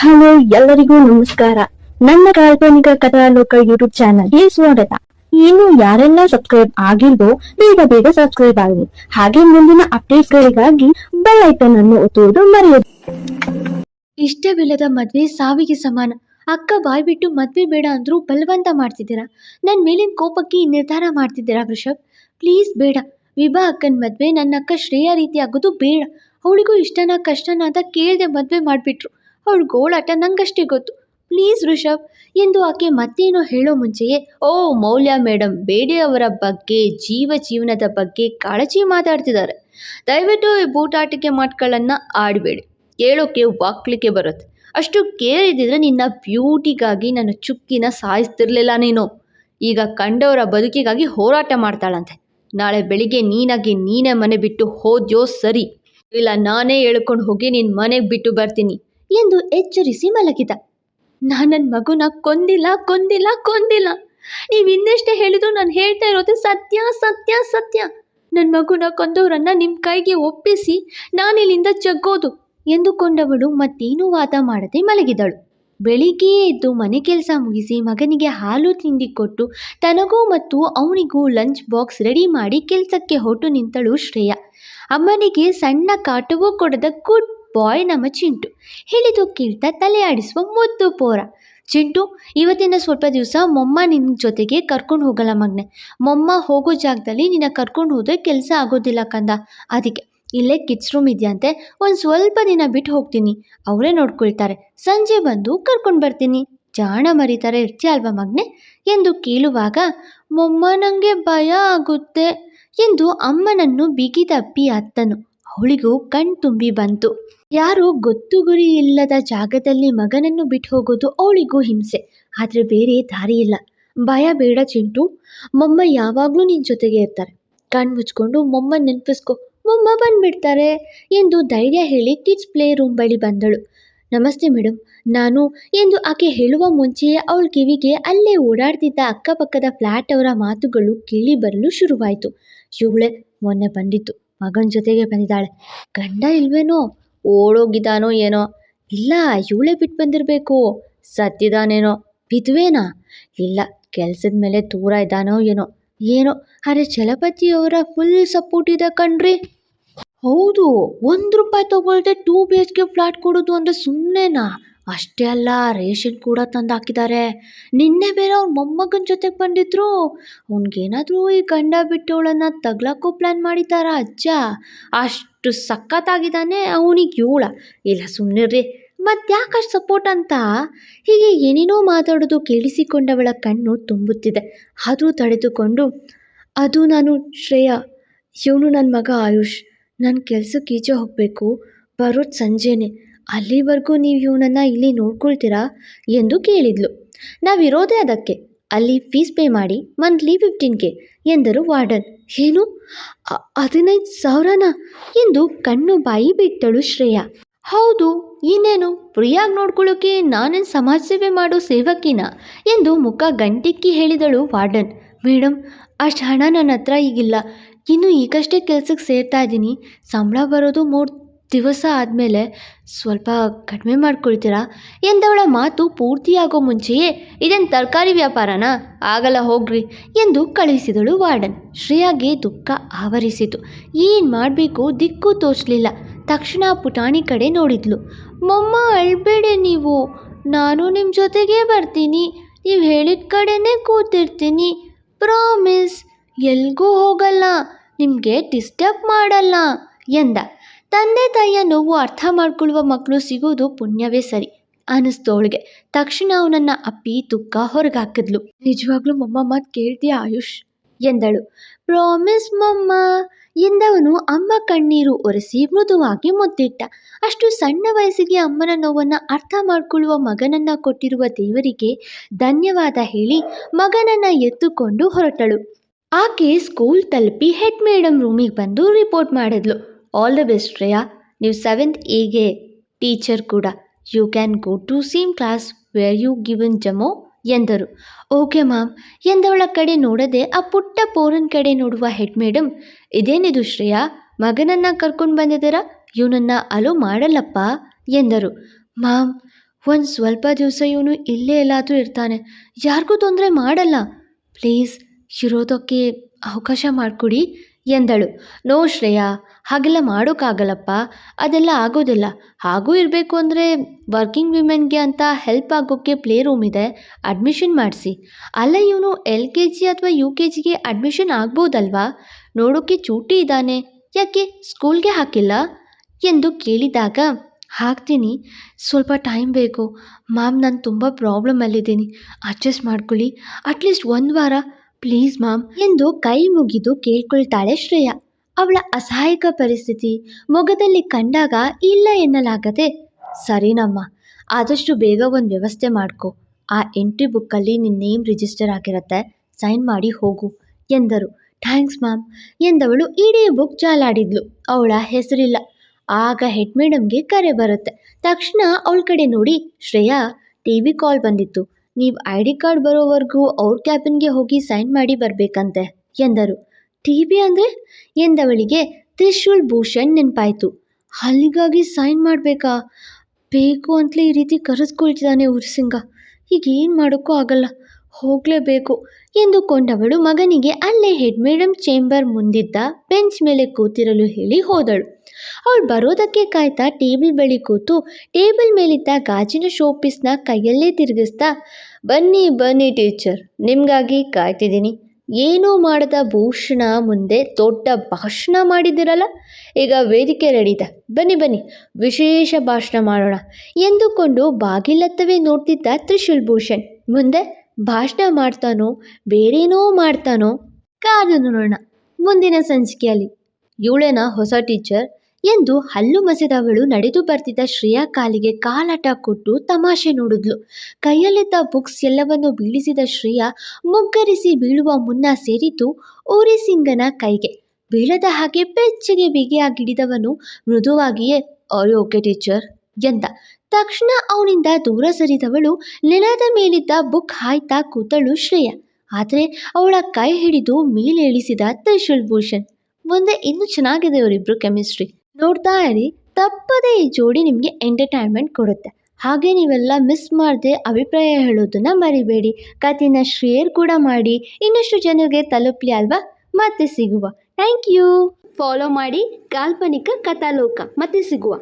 Hello, ಎಲ್ಲರಿಗೂ ನಮಸ್ಕಾರ. ನನ್ನ ಕಾಲ್ಪನಿಕ ಕಥಾಲೋಕ ಯೂಟ್ಯೂಬ್ ಚಾನಲ್ಗೆ ಸ್ವಾಗತ. ಇನ್ನು ಯಾರೆಲ್ಲ ಸಬ್ಸ್ಕ್ರೈಬ್ ಆಗಿಲ್ವೋ, ಬೇಗ ಬೇಗ ಸಬ್ಸ್ಕ್ರೈಬ್ ಆಗಲಿ. ಹಾಗೆ ಮುಂದಿನ ಅಪ್ಡೇಟ್ಗಳಿಗಾಗಿ ಬೆಲ್ ಐಕನ್ ಅನ್ನು ಒತ್ತುವುದು ಮರೆಯದು. ಇಷ್ಟವಿಲ್ಲದ ಮದ್ವೆ ಸಾವಿಗೆ ಸಮಾನ. ಅಕ್ಕ ಬಾಯ್ ಬಿಟ್ಟು ಮದ್ವೆ ಬೇಡ ಅಂದ್ರೂ ಬಲವಂತ ಮಾಡ್ತಿದ್ದೀರಾ? ನನ್ನ ಮೇಲಿನ ಕೋಪಕ್ಕೆ ನಿರ್ಧಾರ ಮಾಡ್ತಿದ್ದೀರಾ ವೃಷಭ್ ಪ್ಲೀಸ್ ಬೇಡ. ವಿಭಾ ಅಕ್ಕನ ಮದ್ವೆ ನನ್ನ ಅಕ್ಕ ಶ್ರೇಯ ರೀತಿ ಆಗೋದು ಬೇಡ. ಅವಳಿಗೂ ಇಷ್ಟನ ಕಷ್ಟನ ಅಂತ ಕೇಳದೆ ಮದ್ವೆ ಮಾಡಿಬಿಟ್ರು. ಅವಳ ಗೋಳಾಟ ನಂಗಷ್ಟೇ ಗೊತ್ತು. ಪ್ಲೀಸ್ ಋಷಭ್ ಎಂದು ಆಕೆ ಮತ್ತೇನೋ ಹೇಳೋ ಮುಂಚೆಯೇ, ಓ ಮೌಲ್ಯ ಮೇಡಮ್ ಬೇಡಿ ಅವರ ಬಗ್ಗೆ, ಜೀವ ಜೀವನದ ಬಗ್ಗೆ ಕಾಳಜಿ ಮಾತಾಡ್ತಿದ್ದಾರೆ. ದಯವಿಟ್ಟು ಈ ಬೂಟಾಟಿಕೆ ಮಾತುಗಳನ್ನು ಆಡಬೇಡಿ. ಕೇಳೋಕೆ ವಾಕ್ಲಿಕ್ಕೆ ಬರುತ್ತೆ. ಅಷ್ಟು ಕೇರ್ ಇದ್ದಿದ್ರೆ ನಿನ್ನ ಬ್ಯೂಟಿಗಾಗಿ ನನ್ನ ಚುಕ್ಕಿನ ಸಾಯಿಸ್ತಿರ್ಲಿಲ್ಲ ನೀನು. ಈಗ ಕಂಡವರ ಬದುಕಿಗಾಗಿ ಹೋರಾಟ ಮಾಡ್ತಾಳಂತೆ. ನಾಳೆ ಬೆಳಿಗ್ಗೆ ನೀನಾಗಿ ನೀನೇ ಮನೆ ಬಿಟ್ಟು ಹೋದ್ಯೋ ಸರಿ. ಇಲ್ಲ, ನಾನೇ ಹೇಳ್ಕೊಂಡು ಹೋಗಿ ನಿನ್ನ ಮನೆಗೆ ಬಿಟ್ಟು ಬರ್ತೀನಿ. ಎಂದು ಎಚ್ಚರಿಸಿ ಮಲಗಿದ. ನಾನು ನನ್ನ ಮಗುನ ಕೊಂದಿಲ್ಲ ಕೊಂದಿಲ್ಲ ಕೊಂದಿಲ್ಲ. ನೀವು ಇನ್ನೆಷ್ಟೇ ಹೇಳಿದ್ರು ನಾನು ಹೇಳ್ತಾ ಇರೋದು ಸತ್ಯ ಸತ್ಯ ಸತ್ಯ. ನನ್ನ ಮಗುನ ಕೊಂದವರನ್ನ ನಿಮ್ಮ ಕೈಗೆ ಒಪ್ಪಿಸಿ ನಾನಿಲ್ಲಿಂದ ಜಗ್ಗೋದು ಎಂದುಕೊಂಡವಳು ಮತ್ತೇನೂ ವಾದ ಮಾಡದೆ ಮಲಗಿದಳು. ಬೆಳಿಗ್ಗೆಯೇ ಎದ್ದು ಮನೆ ಕೆಲಸ ಮುಗಿಸಿ ಮಗನಿಗೆ ಹಾಲು ತಿಂಡಿ ಕೊಟ್ಟು ತನಗೂ ಮತ್ತು ಅವನಿಗೂ ಲಂಚ್ ಬಾಕ್ಸ್ ರೆಡಿ ಮಾಡಿ ಕೆಲಸಕ್ಕೆ ಹೊರಟು ನಿಂತಳು ಶ್ರೇಯ. ಅಮ್ಮನಿಗೆ ಸಣ್ಣ ಕಾಟವೂ ಕೊಡದ ಗುಡ್ ಬಾಯ್ ನಮ್ಮ ಚಿಂಟು. ಹೇಳಿದು ಕೇಳ್ತಾ ತಲೆ ಆಡಿಸುವ ಮುದ್ದು ಪೋರ. ಚಿಂಟು, ಇವತ್ತಿನ ಸ್ವಲ್ಪ ದಿವಸ ಮೊಮ್ಮ ನಿನ್ನ ಜೊತೆಗೆ ಕರ್ಕೊಂಡು ಹೋಗಲ್ಲ ಮಗನೆ. ಮೊಮ್ಮ ಹೋಗೋ ಜಾಗದಲ್ಲಿ ನಿನ್ನ ಕರ್ಕೊಂಡು ಹೋದ್ರೆ ಕೆಲಸ ಆಗೋದಿಲ್ಲ ಕಂದ. ಅದಕ್ಕೆ, ಇಲ್ಲೇ ಕಿಡ್ಸ್ ರೂಮ್ ಇದೆಯಂತೆ, ಒಂದು ಸ್ವಲ್ಪ ದಿನ ಬಿಟ್ಟು ಹೋಗ್ತೀನಿ. ಅವರೇ ನೋಡ್ಕೊಳ್ತಾರೆ. ಸಂಜೆ ಬಂದು ಕರ್ಕೊಂಡು ಬರ್ತೀನಿ. ಜಾಣ ಮರಿತಾರೆ ಇರ್ತೀಯ ಅಲ್ವಾ ಮಗ್ನೆ? ಎಂದು ಕೇಳುವಾಗ, ಮೊಮ್ಮ ನನಗೆ ಭಯ ಆಗುತ್ತೆ ಎಂದು ಅಮ್ಮನನ್ನು ಬಿಗಿದಪ್ಪಿ ಅತ್ತನು. ಅವಳಿಗೂ ಕಣ್ ತುಂಬಿ ಬಂತು. ಯಾರು ಗೊತ್ತು ಗುರಿ ಇಲ್ಲದ ಜಾಗದಲ್ಲಿ ಮಗನನ್ನು ಬಿಟ್ಟು ಹೋಗೋದು ಅವಳಿಗೂ ಹಿಂಸೆ. ಆದರೆ ಬೇರೆ ದಾರಿ ಇಲ್ಲ. ಭಯ ಬೇಡ ಚಿಂಟು. ಮೊಮ್ಮ ಯಾವಾಗಲೂ ನಿನ್ನ ಜೊತೆಗೆ ಇರ್ತಾರೆ. ಕಣ್ಣು ಮುಚ್ಕೊಂಡು ಮೊಮ್ಮ ನೆನಪಿಸ್ಕೊ. ಮೊಮ್ಮ ಬಂದ್ಬಿಡ್ತಾರೆ ಎಂದು ಧೈರ್ಯ ಹೇಳಿ ಕಿಡ್ಸ್ ಪ್ಲೇ ರೂಮ್ ಬಳಿ ಬಂದಳು. ನಮಸ್ತೆ ಮೇಡಮ್ ನಾನು ಎಂದು ಆಕೆ ಹೇಳುವ ಮುಂಚೆಯೇ ಅವಳ ಕಿವಿಗೆ ಅಲ್ಲೇ ಓಡಾಡ್ತಿದ್ದ ಅಕ್ಕಪಕ್ಕದ ಫ್ಲ್ಯಾಟ್ ಅವರ ಮಾತುಗಳು ಕೇಳಿ ಬರಲು ಶುರುವಾಯಿತು. ಇವಳೆ ಮೊನ್ನೆ ಬಂದಿತ್ತು. ಮಗನ ಜೊತೆಗೆ ಬಂದಿದ್ದಾಳೆ. ಗಂಡ ಇಲ್ವೇನೋ? ಓಡೋಗಿದ್ದಾನೋ ಏನೋ? ಇಲ್ಲ, ಇವಳೇ ಬಿಟ್ಟು ಬಂದಿರಬೇಕು. ಸತ್ತಿದ್ದಾನೇನೋ ವಿಧವೇನಾ? ಇಲ್ಲ, ಕೆಲಸದ ಮೇಲೆ ದೂರ ಇದ್ದಾನೋ ಏನೋ? ಏನೋ? ಅರೆ ಚಲಪತಿಯವರ ಫುಲ್ ಸಪೋರ್ಟ್ ಇದೆ ಕಣ್ರಿ. ಹೌದು, ಒಂದು ರೂಪಾಯಿ ತಗೊಳ್ದೆ two B H K flat ಕೊಡೋದು ಅಂದರೆ ಸುಮ್ಮನೆನಾ ಅಷ್ಟೇ ಅಲ್ಲ, ರೇಷನ್ ಕೂಡ ತಂದು ಹಾಕಿದ್ದಾರೆ ನಿನ್ನೆ ಬೇರೆ ಅವ್ರ ಮೊಮ್ಮಗನ ಜೊತೆಗೆ ಬಂದಿದ್ರು. ಅವ್ನಿಗೇನಾದರೂ ಈ ಗಂಡ ಬಿಟ್ಟವಳನ್ನು ತಗ್ಲಾಕೋ ಪ್ಲ್ಯಾನ್ ಮಾಡಿದ್ದಾರ ಅಜ್ಜ? ಅಷ್ಟು ಸಖತ್ತಾಗಿದ್ದಾನೆ ಅವನಿಗೆ ಇವಳ. ಇಲ್ಲ ಸುಮ್ಮನಿರ್ರಿ ಮತ್ತ್ಯಾಕಷ್ಟು ಸಪೋರ್ಟ್ ಅಂತ? ಹೀಗೆ ಏನೇನೋ ಮಾತಾಡೋದು ಕೇಳಿಸಿಕೊಂಡವಳ ಕಣ್ಣು ತುಂಬುತ್ತಿದೆ. ಆದರೂ ತಡೆದುಕೊಂಡು, ಅದು ನಾನು ಶ್ರೇಯಾ. ಇವನು ನನ್ನ ಮಗ ಆಯುಷ್. ನನ್ನ ಕೆಲಸಕ್ಕೆ ಈಚೆ ಹೋಗಬೇಕು. ಬರೋದು ಸಂಜೆನೆ. ಅಲ್ಲಿವರೆಗೂ ನೀವು ಇವನನ್ನು ಇಲ್ಲಿ ನೋಡ್ಕೊಳ್ತೀರಾ ಎಂದು ಕೇಳಿದ್ಲು. ನಾವಿರೋದೇ ಅದಕ್ಕೆ. ಅಲ್ಲಿ ಫೀಸ್ ಪೇ ಮಾಡಿ ಮಂತ್ಲಿ ಫಿಫ್ಟೀನ್ ಕೆ ಎಂದರು ವಾರ್ಡನ್. ಏನು? ಹದಿನೈದು ಸಾವಿರನಾ ಎಂದು ಕಣ್ಣು ಬಾಯಿ ಬಿಟ್ಟಳು ಶ್ರೇಯಾ. ಹೌದು, ಇನ್ನೇನು? ಫ್ರೀಯಾಗಿ ನೋಡ್ಕೊಳ್ಳೋಕೆ ನಾನೇನು ಸಮಾಜ ಸೇವೆ ಮಾಡೋ ಸೇವಕಿನ ಎಂದು ಮುಖ ಗಂಟಿಕ್ಕಿ ಹೇಳಿದಳು ವಾರ್ಡನ್. ಮೇಡಮ್ ಅಷ್ಟು ಹಣ ನನ್ನ ಹತ್ರ ಈಗಿಲ್ಲ. ಇನ್ನು ಈಗಷ್ಟೇ ಕೆಲಸಕ್ಕೆ ಸೇರ್ತಾ ಇದ್ದೀನಿ. ಸಂಬಳ ಬರೋದು ಮೂರು ದಿವಸ ಆದಮೇಲೆ ಸ್ವಲ್ಪ ಕಡಿಮೆ ಮಾಡ್ಕೊಳ್ತೀರಾ? ಎಂದವಳ ಮಾತು ಪೂರ್ತಿಯಾಗೋ ಮುಂಚೆಯೇ, ಇದೇನು ತರಕಾರಿ ವ್ಯಾಪಾರನಾ? ಆಗಲ್ಲ ಹೋಗ್ರಿ ಎಂದು ಕಳುಹಿಸಿದಳು ವಾರ್ಡನ್. ಶ್ರೇಯಾಗೆ ದುಃಖ ಆವರಿಸಿತು. ಏನು ಮಾಡಬೇಕು ದಿಕ್ಕು ತೋಚಲಿಲ್ಲ ತಕ್ಷಣ ಪುಟಾಣಿ ಕಡೆ ನೋಡಿದ್ಲು. ಮೊಮ್ಮ, ಅಳ್ಬೇಡಿ ನೀವು. ನಾನು ನಿಮ್ಮ ಜೊತೆಗೇ ಬರ್ತೀನಿ. ನೀವು ಹೇಳಿದ ಕಡೆನೇ ಕೂತಿರ್ತೀನಿ. ಪ್ರಾಮಿಸ್. ಎಲ್ಗೂ ಹೋಗಲ್ಲ. ನಿಮಗೆ ಡಿಸ್ಟರ್ಬ್ ಮಾಡಲ್ಲ ಎಂದ. ತಂದೆ ತಾಯಿಯ ನೋವು ಅರ್ಥ ಮಾಡ್ಕೊಳ್ಳುವ ಮಕ್ಕಳು ಸಿಗೋದು ಪುಣ್ಯವೇ ಸರಿ ಅನ್ನಿಸ್ತು ತಕ್ಷಣ ಅವನನ್ನ ಅಪ್ಪಿ, ತುಕ್ಕ ಹೊರಗಾಕಿದ್ಲು. ನಿಜವಾಗ್ಲೂ ಮೊಮ್ಮ ಮಾತು ಕೇಳ್ತೀಯ ಆಯುಷ್? ಎಂದಳು. ಪ್ರಾಮಿಸ್ ಮಮ್ಮ. ಎಂದವನು ಅಮ್ಮ ಕಣ್ಣೀರು ಒರೆಸಿ ಮೃದುವಾಗಿ ಮುದ್ದಿಟ್ಟ. ಅಷ್ಟು ಸಣ್ಣ ವಯಸ್ಸಿಗೆ ಅಮ್ಮನ ನೋವನ್ನು ಅರ್ಥ ಮಾಡಿಕೊಳ್ಳುವ ಮಗನನ್ನ ಕೊಟ್ಟಿರುವ ದೇವರಿಗೆ ಧನ್ಯವಾದ ಹೇಳಿ ಮಗನನ್ನ ಎತ್ತುಕೊಂಡು ಹೊರಟಳು. ಆಕೆ ಸ್ಕೂಲ್ ತಲುಪಿ ಹೆಡ್ ಮೇಡಮ್ ರೂಮಿಗೆ ಬಂದು ರಿಪೋರ್ಟ್ ಮಾಡಿದ್ಲು. ಆಲ್ ದ ಬೆಸ್ಟ್ ಶ್ರೇಯಾ ನೀವು ಸೆವೆಂತ್ ಎಗೆ ಟೀಚರ್ ಕೂಡ you can go to same class where you given ಜಮೋ ಎಂದರು ಓಕೆ ಮ್ಯಾಮ್ ಎಂದವಳ ಕಡೆ ನೋಡದೆ ಆ ಪುಟ್ಟ ಪೋರನ್ ಕಡೆ ನೋಡುವ ಹೆಡ್ ಮೇಡಮ್ ಇದೇನಿದು ಶ್ರೇಯಾ ಮಗನನ್ನು ಕರ್ಕೊಂಡು ಬಂದಿದ್ದೀರಾ ಇವನನ್ನ ಅಲೋ ಮಾಡಲ್ಲಪ್ಪ ಎಂದರು ಮ್ಯಾಮ್ ಒಂದು ಸ್ವಲ್ಪ ದಿವಸ ಇವನು ಇಲ್ಲೇ ಎಲ್ಲಾದರೂ ಇರ್ತಾನೆ ಯಾರಿಗೂ ತೊಂದರೆ ಮಾಡಲ್ಲ ಪ್ಲೀಸ್ ಇರೋದಕ್ಕೆ ಅವಕಾಶ ಮಾಡಿಕೊಡಿ ಎಂದಳು. ನೋ ಶ್ರೇಯಾ, ಹಾಗೆಲ್ಲ ಮಾಡೋಕ್ಕಾಗಲ್ಲಪ್ಪ. ಅದೆಲ್ಲ ಆಗೋದಿಲ್ಲ. ಹಾಗೂ ಇರಬೇಕು ಅಂದರೆ ವರ್ಕಿಂಗ್ ವಿಮೆನ್ಗೆ ಅಂತ ಹೆಲ್ಪ್ ಆಗೋಕ್ಕೆ ಪ್ಲೇ ರೂಮ್ ಇದೆ. ಅಡ್ಮಿಷನ್ ಮಾಡಿಸಿ. ಅಲ್ಲ ಇವನು ಎಲ್ ಕೆ ಜಿ ಅಥವಾ ಯು ಕೆ ಜಿಗೆ ಅಡ್ಮಿಷನ್ ಆಗ್ಬೋದಲ್ವಾ? ನೋಡೋಕ್ಕೆ ಚೂಟಿ ಇದ್ದಾನೆ ಯಾಕೆ? ಸ್ಕೂಲ್ಗೆ ಹಾಕಿಲ್ಲ? ಎಂದು ಕೇಳಿದಾಗ, ಹಾಕ್ತೀನಿ. ಸ್ವಲ್ಪ ಟೈಮ್ ಬೇಕು. ಮ್ಯಾಮ್, ನಾನು ತುಂಬ ಪ್ರಾಬ್ಲಮಲ್ಲಿದ್ದೀನಿ. ಅಡ್ಜಸ್ಟ್ ಮಾಡ್ಕೊಳ್ಳಿ. ಅಟ್ಲೀಸ್ಟ್ ಒಂದು ವಾರ ಪ್ಲೀಸ್ ಮ್ಯಾಮ್ ಎಂದು ಕೈ ಮುಗಿದು ಕೇಳ್ಕೊಳ್ತಾಳೆ ಶ್ರೇಯಾ. ಅವಳ ಅಸಹಾಯಕ ಪರಿಸ್ಥಿತಿ ಮೊಗದಲ್ಲಿ ಕಂಡಾಗ ಇಲ್ಲ ಎನ್ನಲಾಗದೆ ಸರಿನಮ್ಮ ಆದಷ್ಟು ಬೇಗ ಒಂದು ವ್ಯವಸ್ಥೆ ಮಾಡ್ಕೊ. ಆ ಎಂಟ್ರಿ ಬುಕ್ಕಲ್ಲಿ ನಿನ್ನ ನೇಮ್ ರಿಜಿಸ್ಟರ್ ಆಗಿರತ್ತೆ, ಸೈನ್ ಮಾಡಿ ಹೋಗು, ಎಂದರು. ಥ್ಯಾಂಕ್ಸ್ ಮ್ಯಾಮ್ ಎಂದವಳು ಇಡೀ ಬುಕ್ ಜಾಲಾಡಿದ್ಲು ಅವಳ ಹೆಸರಿಲ್ಲ. ಆಗ ಹೆಡ್ ಮೇಡಮ್ಗೆ ಕರೆ ಬರುತ್ತೆ. ತಕ್ಷಣ ಅವಳ ಕಡೆ ನೋಡಿ, ಶ್ರೇಯಾ ಟಿ ವಿ ಕಾಲ್ ಬಂದಿತ್ತು. ನೀವು ಐ ಡಿ ಕಾರ್ಡ್ ಬರೋವರೆಗೂ ಅವ್ರ ಕ್ಯಾಬಿನ್ಗೆ ಹೋಗಿ ಸೈನ್ ಮಾಡಿ ಬರಬೇಕಂತೆ, ಎಂದರು. ಟಿ ಬಿ ಅಂದರೆ? ಎಂದವಳಿಗೆ ತ್ರಿಶೂಲ್ ಭೂಷಣ್ ನೆನಪಾಯಿತು. ಅಲ್ಲಿಗಾಗಿ ಸೈನ್ ಮಾಡಬೇಕಾ? ಬೇಕು ಅಂತಲೇ ಈ ರೀತಿ ಕರೆಸ್ಕೊಳ್ತಿದ್ದಾನೆ ಉರ್ಸಿಂಗ ಈಗ ಏನು ಮಾಡೋಕ್ಕೂ ಆಗಲ್ಲ. ಹೋಗಲೇಬೇಕು ಎಂದುಕೊಂಡವಳು ಮಗನಿಗೆ ಅಲ್ಲೇ ಹೆಡ್ ಮೇಡಮ್ ಚೇಂಬರ್ ಮುಂದಿದ್ದ ಬೆಂಚ್ ಮೇಲೆ ಕೂತಿರಲು ಹೇಳಿ ಹೋದಳು. ಅವಳು ಬರೋದಕ್ಕೆ ಕಾಯ್ತಾ ಟೇಬಲ್ ಬಳಿ ಕೂತು ಟೇಬಲ್ ಮೇಲಿದ್ದ ಗಾಜಿನ ಶೋಪೀಸ್ನ ಕೈಯಲ್ಲೇ ತಿರುಗಿಸ್ತಾ, ಬನ್ನಿ ಬನ್ನಿ ಟೀಚರ್ ನಿಮಗಾಗಿ ಕಾಯ್ತಿದ್ದೀನಿ. ಏನೂ ಮಾಡದ ಭೂಷಣ ಮುಂದೆ ದೊಡ್ಡ ಭಾಷಣ ಮಾಡಿದ್ದೀರಲ್ಲ? ಈಗ ವೇದಿಕೆ ರೆಡಿ ಇದೆ. ಬನ್ನಿ ಬನ್ನಿ, ವಿಶೇಷ ಭಾಷಣ ಮಾಡೋಣ. ಎಂದುಕೊಂಡು ಬಾಗಿಲತ್ತವೇ ನೋಡ್ತಿದ್ದ ತ್ರಿಶೂಲ್ ಭೂಷಣ್ ಮುಂದೆ ಭಾಷಣ ಮಾಡ್ತಾನೋ, ಬೇರೇನೋ ಮಾಡ್ತಾನೋ ಕಾದು ನೋಡೋಣ. ಮುಂದಿನ ಸಂಚಿಕೆಯಲ್ಲಿ ಇವಳೇನ ಹೊಸ ಟೀಚರ್ ಎಂದು ಹಲ್ಲು ಮಸೆದವಳು ನಡೆದು ಬರ್ತಿದ್ದ ಶ್ರೇಯಾ ಕಾಲಿಗೆ ಕಾಲಾಟ ಕೊಟ್ಟು ತಮಾಷೆ ನೋಡಿದ್ಲು. ಕೈಯಲ್ಲಿದ್ದ ಬುಕ್ಸ್ ಎಲ್ಲವನ್ನು ಬೀಳಿಸಿದ ಶ್ರೇಯಾ ಮುಗ್ಗರಿಸಿ ಬೀಳುವ ಮುನ್ನ ಸೇರಿತು ಊರಿ ಸಿಂಗನ ಕೈಗೆ. ಬೀಳದ ಹಾಗೆ ಬೆಚ್ಚಗೆ ಬಿಗಿಯಾಗಿಡಿದವನು ಮೃದುವಾಗಿಯೇ ಓಕೆ ಟೀಚರ್ ಎಂದ. ತಕ್ಷಣ ಅವನಿಂದ ದೂರ ಸರಿದವಳು ನೆಲದ ಮೇಲಿದ್ದ ಬುಕ್ ಹಾಯ್ತಾ ಕೂತಳು ಶ್ರೇಯ. ಆದರೆ ಅವಳ ಕೈ ಹಿಡಿದು ಮೇಲೇಳಿಸಿದ ತ್ರಿಶೂಲ್ ಭೂಷಣ್. ಮುಂದೆ ಇನ್ನೂ ಚೆನ್ನಾಗಿದೆ ಅವರಿಬ್ರು ಕೆಮಿಸ್ಟ್ರಿ. ನೋಡ್ತಾ ಇರಿ, ತಪ್ಪದೇ ಈ ಜೋಡಿ ನಿಮಗೆ ಎಂಟರ್ಟೈನ್ಮೆಂಟ್ ಕೊಡುತ್ತೆ. ಹಾಗೆ ನೀವೆಲ್ಲ ಮಿಸ್ ಮಾಡದೆ ಅಭಿಪ್ರಾಯ ಹೇಳೋದನ್ನ ಮರಿಬೇಡಿ. ಕಥೆನ ಶೇರ್ ಕೂಡ ಮಾಡಿ, ಇನ್ನಷ್ಟು ಜನರಿಗೆ ತಲುಪಲಿ ಅಲ್ವಾ? ಮತ್ತೆ ಸಿಗುವ. Thank you. ಫಾಲೋ ಮಾಡಿ ಕಾಲ್ಪನಿಕ ಕಥಾಲೋಕ. ಮತ್ತೆ ಸಿಗುವ.